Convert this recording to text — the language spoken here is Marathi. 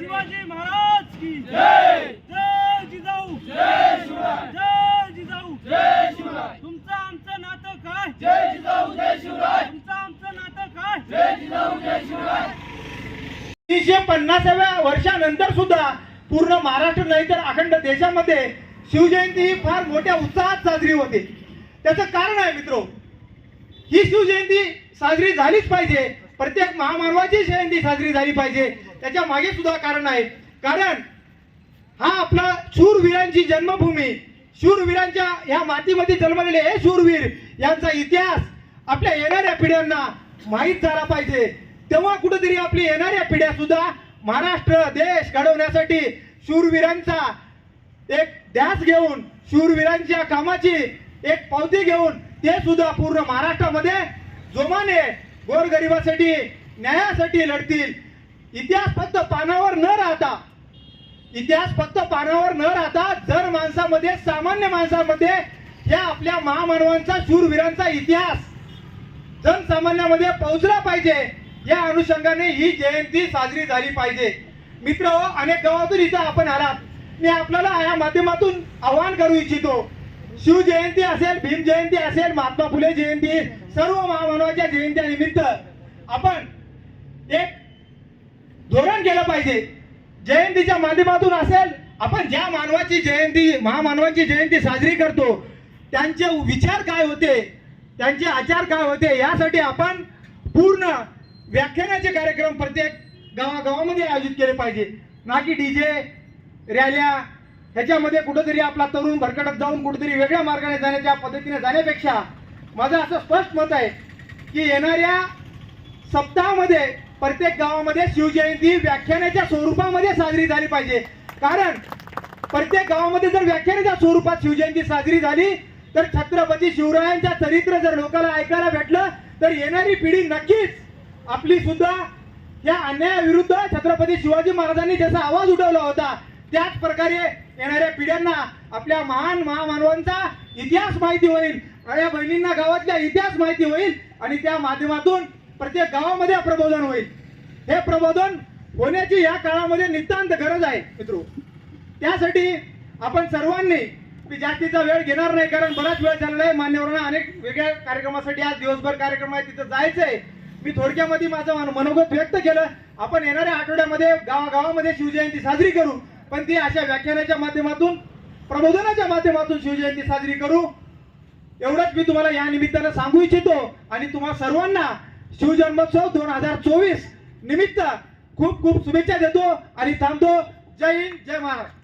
शिवाजी महाराज की जय। जय। जिजाऊ। जय शिवराय। जय जिजाऊ। जय शिवराय। तुमचं आमचं नातं काय? जय जिजाऊ जय शिवराय। तुमचं आमचं नातं काय? जय जिजाऊ जय शिवराय। तीनशे पन्नासाव्या वर्षानंतर सुद्धा पूर्ण महाराष्ट्र नाही तर अखंड देशामध्ये शिवजयंती ही फार मोठ्या उत्साहात साजरी होते. त्याचं कारण आहे मित्रो ही शिवजयंती साजरी झालीच पाहिजे. प्रत्येक महामानवाची जयंती साजरी झाली पाहिजे. त्याच्यामागे सुद्धा कारण आहे कारण हा आपला शूरवीरांची जन्मभूमी शूरवीरांच्या ह्या मातीमध्ये जन्मलेले हे शूरवीर यांचा इतिहास आपल्या येणाऱ्या पिढ्यांना माहीत झाला पाहिजे. तेव्हा कुठेतरी आपली येणाऱ्या पिढ्या सुद्धा महाराष्ट्र देश घडवण्यासाठी शूरवीरांचा एक ध्यास घेऊन शूरवीरांच्या कामाची एक पावती घेऊन ते सुद्धा पूर्ण महाराष्ट्रामध्ये जोमाने गोरगरिबासाठी न्यायासाठी लढतील. इतिहास फक्त पानावर न राहता इतिहास फक्त पानावर न राहता जर माणसामध्ये सामान्य माणसामध्ये या आपल्या महामानवांचा शूरवीरांचा इतिहास जनसामान्यामध्ये पोहोचला पाहिजे या अनुषंगाने ही जयंती साजरी झाली पाहिजे. मित्र हो, अनेक गावातून इथं आपण आलात. मी आपल्याला या माध्यमातून आवाहन करू इच्छितो. शिवजयंती असेल भीम जयंती असेल महात्मा फुले जयंती सर्व महामानवाच्या जयंत्या निमित्त आपण एक धोरण केलं पाहिजे. जयंतीच्या माध्यमातून असेल आपण ज्या मानवाची जयंती महामानवाची जयंती साजरी करतो त्यांचे विचार काय होते त्यांचे आचार काय होते यासाठी आपण पूर्ण व्याख्यानाचे कार्यक्रम प्रत्येक गावागावामध्ये आयोजित केले पाहिजे. ना की डी जे रॅल्या ह्याच्यामध्ये कुठंतरी आपला तरुण भरकटत जाऊन कुठेतरी वेगळ्या मार्गाने जाण्याच्या पद्धतीने जाण्यापेक्षा माझं असं स्पष्ट मत आहे की येणाऱ्या सप्ताहामध्ये प्रत्येक गावामध्ये शिवजयंती व्याख्यानाच्या स्वरूपामध्ये साजरी झाली पाहिजे. कारण प्रत्येक गावामध्ये जर व्याख्यानाच्या स्वरूपात शिवजयंती साजरी झाली तर छत्रपती शिवरायांच्या चरित्र जर लोकांना ऐकायला भेटलं तर येणारी पिढी नक्कीच आपली सुद्धा या अन्यायाविरुद्ध छत्रपती शिवाजी महाराजांनी जसा आवाज उठवला होता त्याच प्रकारे येणाऱ्या पिढ्यांना आपल्या महान महामानवांचा इतिहास माहिती होईल या बहिणींना गावातल्या इतिहास माहिती होईल आणि त्या माध्यमातून प्रत्येक गावामध्ये प्रबोधन होईल. हे प्रबोधन होण्याची या काळामध्ये नितांत गरज आहे मित्र. त्यासाठी आपण सर्वांनी मी जास्तीचा वेळ घेणार नाही कारण बराच वेळ झालेला आहे. मान्यवरांना अनेक वेगळ्या कार्यक्रमासाठी आज दिवसभर कार्यक्रम आहे तिथं जायचंय मी थोडक्यामध्ये माझं मनोगत व्यक्त केलं. आपण येणाऱ्या आठवड्यामध्ये गावागावामध्ये शिवजयंती साजरी करू. पण ती अशा व्याख्यानाच्या माध्यमातून प्रबोधनाच्या माध्यमातून शिवजयंती साजरी करू. एवढंच मी तुम्हाला या निमित्तानं सांगू इच्छितो आणि तुम्हा सर्वांना शिवजन्मोत्सव दोन हजार चोवीस निमित्त खूप खूप शुभेच्छा देतो आणि थांबतो. जय हिंद जय महाराष्ट्र.